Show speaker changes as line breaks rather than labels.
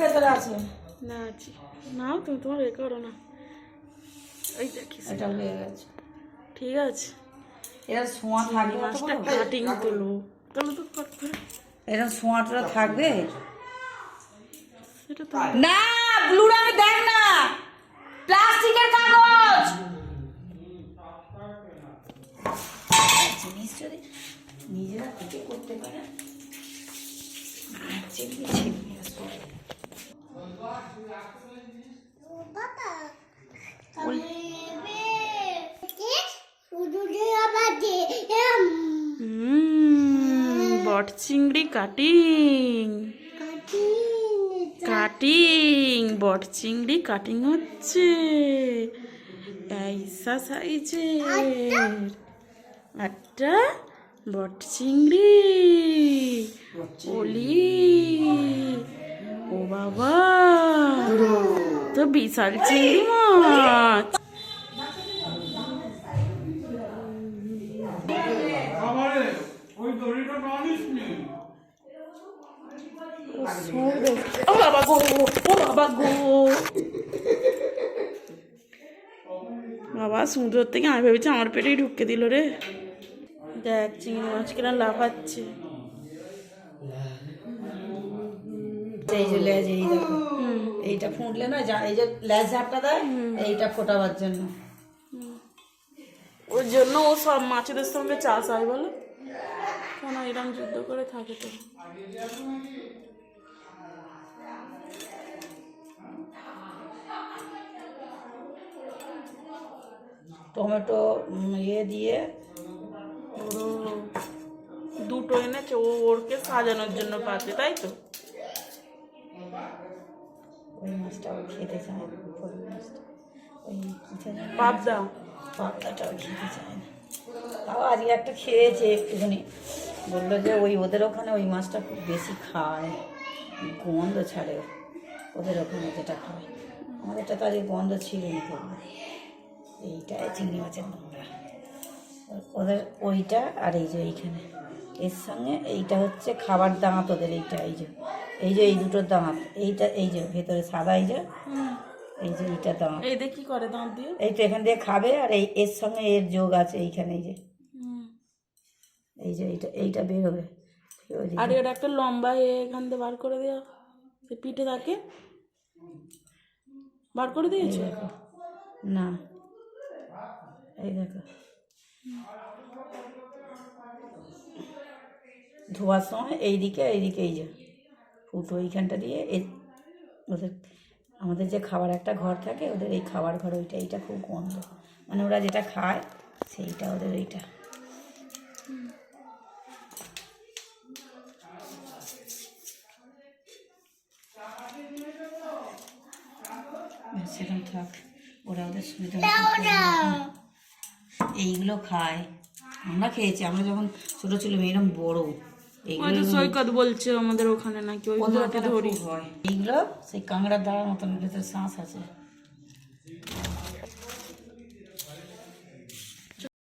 ভেতরে আছে?
না আছি। নাও তুমি তোমার এ করো না। এই দেখিস
এটা হয়ে গেছে।
ঠিক আছে।
এরা সোঁয়া থাকবে
মাছটা কাটিং তুলো তুলো তো
এরা সোঁয়াটা থাকবে? না ব্লু রঙের দেখ না। প্লাস্টিকের কাগজ! জিনিস যদি নিজেরা থেকে করতে পারে চিপি চিপি
বট চিংড়ি কাটিং। কাটিং বট চিংড়ি কাটিং হচ্ছে। এইসা সাইজের। একটা বট চিংড়ি। ওলি। ও বাবা। বিশাল চিংড়ি মাছ।
আমারে ওই দড়িটা টানিস নি।
ও বাবা গো ও বাবা গো। বাবা সমুদ্র থেকে আমি ভেবেছি আমার পেটেই ঢুকে দিল রে। দেখ চিংড়ি মাছ কিনা লাফাচ্ছে।
এইটা ফুটলে না যা এই যে লেজ ঝাপটা দেয় এইটা ফোটাবার জন্য।
ওর জন্য ও সব মাছেদের সঙ্গে চাষ হয় বলো? কেন এরকম যুদ্ধ করে থাকে তো?
টমেটো ইয়ে দিয়ে
দুটো এনেছে ও ওরকে সাজানোর জন্য পাচ্ছে তাই তো?
ওই মাছটাও খেতে চায় না ওই মাছটা ওই
পাবদা
পাবদাটাও খেতে চায় না। তাও আজকে একটা খেয়েছে একটুখানি। বলল যে ওই ওদের ওখানে ওই মাছটা খুব বেশি খায় গন্ধ ছাড়ে ওদের ওখানে যেটা খায়। আমাদেরটা তো আজকে গন্ধ ছিল না। এইটাই চিংড়ি মাছের নোংরা। ওদের ওইটা আর এই যে এইখানে। এর সঙ্গে এইটা হচ্ছে খাবার দাঁত ওদের এইটা এই যে এই যে এই দুটোর দাঁত এইটা এই যে ভেতরে সাদা এই যে এই যে এইটা
এই দেখ কি করে দাঁত দিয়ে?
এই তো এখান দিয়ে খাবে আর এই এর সঙ্গে এর যোগ আছে এইখানে এই যে।
হুম।
এই যে এইটা এইটা বেরোবে।
আর এর একটা লম্বা এখান দিয়ে বার করে দেওয়া পিঠে থাকে বার করে দিয়েছে?
না। এই দেখো। ধোয়ার সময় এইদিকে এইদিকে এই যে। ফুটো এইখানটা দিয়ে এই ওদের আমাদের যে খাবার একটা ঘর থাকে ওদের এই খাবার ঘর ওইটা এইটা খুব গন্ধ। মানে ওরা যেটা খায় সেইটা ওদের ওইটা ব্যাস, সেরকম থাক। ওরা ওদের সুবিধা। এইগুলো খায়। আমরা খেয়েছি আমরা যখন ছোট ছিল এরকম বড়।
ওই
এইগুলো
তো সৈকত বলছে আমাদের ওখানে নাকি ওই ধরি
হয়। এইগুলো সেই কাঁকড়ার দাঁড়ার মতন ভেতরে শ্বাস আছে।